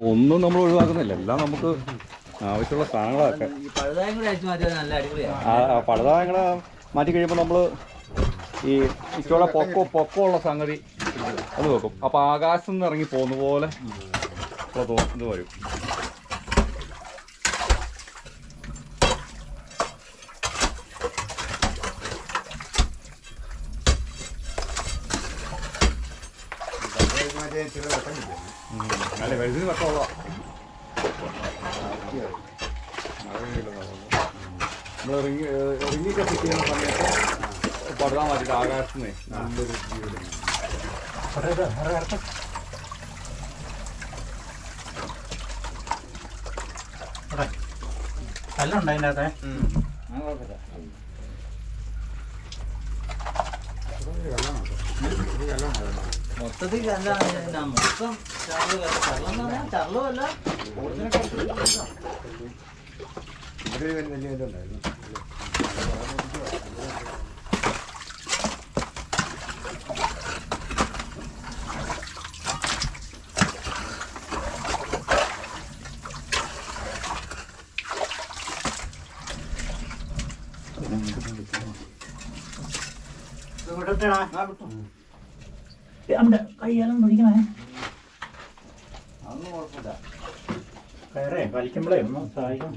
ഒന്നും നമ്മൾ ഒഴിവാക്കുന്നില്ല. എല്ലാം നമുക്ക് ആവശ്യമുള്ള സാധനങ്ങളൊക്കെ. ഈ പഴുതായും കൂടെ അടിച്ചു മാറ്റിയാൽ നല്ല അടിപൊളിയാണ് ആ ആ പടുതായങ്ങളെ മാറ്റി കഴിയുമ്പോൾ നമ്മൾ ഈ ഇച്ചോടെ പൊക്കോ പൊക്കോ ഉള്ള സംഗതി അത് വെക്കും. അപ്പോൾ ആകാശത്ത് നിന്ന് ഇറങ്ങി പോകുന്ന പോലെ ഇത് തോ- ഇത് വരും ഉം. അല്ല വലുതിന് വെക്കമുള്ള നമ്മൾ റിങ് റിങ്ങൊക്കെ ഫിറ്റ് ചെയ്യുന്ന സമയത്ത് പടുതാൻ മാറ്റിയിട്ട് ആകാശത്ത് നിന്ന് നല്ലൊരു വരും. കല്ലുണ്ട് അതിന്റെ അകത്തെ മൊത്തത്തിൽ കല്ലാണ് ഇതിന്റെ മൊത്തം ചറൽ കല്ല്. ചറലെന്ന് പറഞ്ഞാൽ ചറലുമല്ല ഒറിജിനൽ കല്ല്. ഇത് കൈയെല്ലാം പിടിക്കണേ. അതൊന്നും കുഴപ്പമില്ല. കയറേ വലിക്കുമ്പോഴേ ഒന്ന് സഹായിക്കും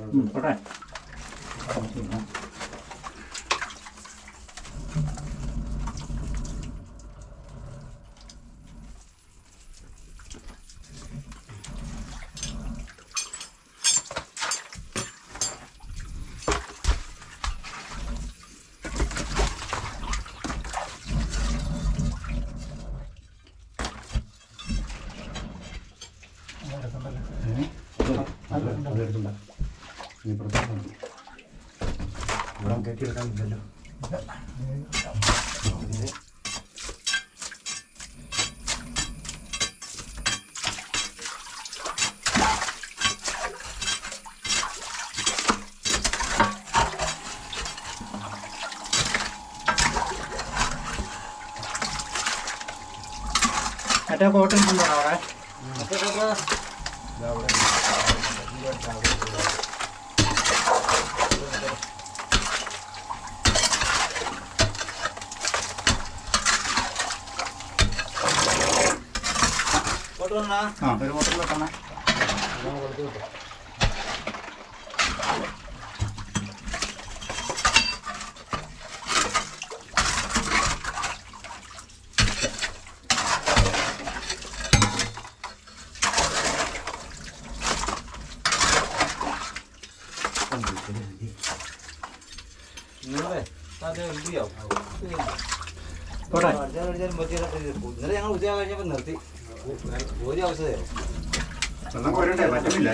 ഉം, പോട്ടെ മറ്റേ കോട്ടൺ ഉണ്ടോ അവിടെ. മറ്റേ കൊണ്ടുവന്നാ ആ ഒരു കോട്ടൺ കൊടുത്തു നിങ്ങളെ ഇന്നലെ ഞങ്ങൾ ഉച്ച കഴിഞ്ഞപ്പോൾ നിർത്തി. ഒരു ഒന്നും പോരട്ടെ പറ്റുന്നില്ല